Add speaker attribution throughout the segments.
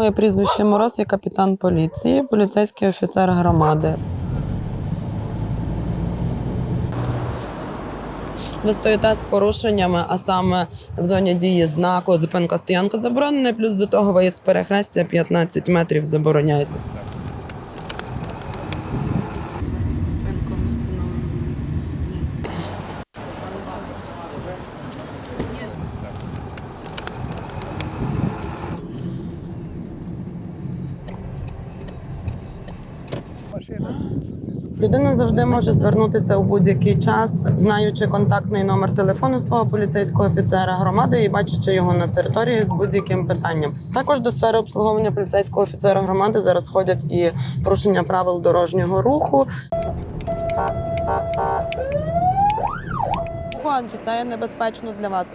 Speaker 1: Моє прізвище Мороз, я капітан поліції, поліцейський офіцер громади. Ви стоїте з порушеннями, а саме в зоні дії знаку зупинка стоянка заборонена, плюс до того виїзд з перехрестя 15 метрів забороняється. Людина завжди може звернутися у будь-який час, знаючи контактний номер телефону свого поліцейського офіцера громади і бачачи його на території з будь-яким питанням. Також до сфери обслуговування поліцейського офіцера громади зараз ходять і порушення правил дорожнього руху. Чи це є небезпечно для вас?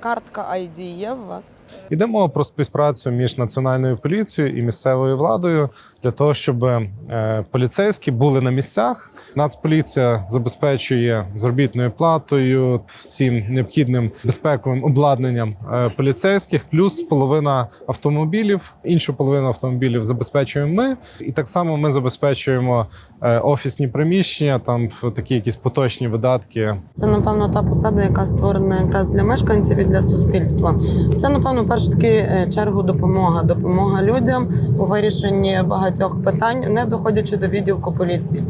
Speaker 1: Картка ID є у вас?
Speaker 2: Йде мова про співпрацю між національною поліцією і місцевою владою для того, щоб е, поліцейські були на місцях. Нацполіція забезпечує заробітною платою всім необхідним безпековим обладнанням е, поліцейських, плюс половина автомобілів. Іншу половину автомобілів забезпечуємо ми, і так само ми забезпечуємо е, офісні приміщення, там в такі якісь поточні видатки
Speaker 1: Це напевно та посада, яка створена якраз для мешканців і для суспільства. Це напевно в першу таки е, чергу допомога. Допомога людям у вирішенні багатьох питань, не доходячи до відділку поліції.